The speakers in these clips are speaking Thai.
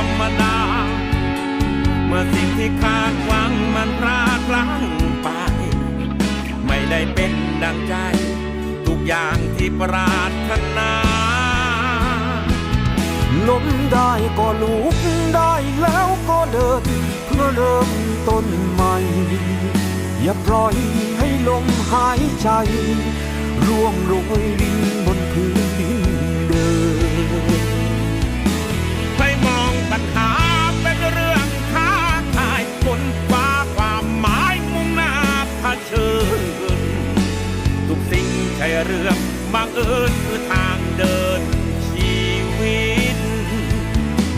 รรมดา เมื่อสิ่งที่คาดหวังมันพลาดพลั้งไป ไม่ได้เป็นดังใจ ทุกอย่างที่ปรารถนาล้มได้ก็ลุกได้แล้วก็เดิน เพื่อเริ่มต้นใหม่ อย่าปล่อยให้ลมหายใจ ร่วงโรยรินบน เรื่องบังเอิญคือทางเดินชีวิต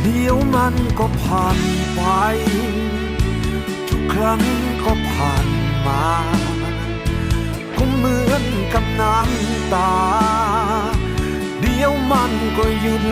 เดี๋ยวมันก็ผ่านไป ทุกครั้งก็ผ่านมา ก็เหมือนกับน้ำตา เดี๋ยวมันก็หยุด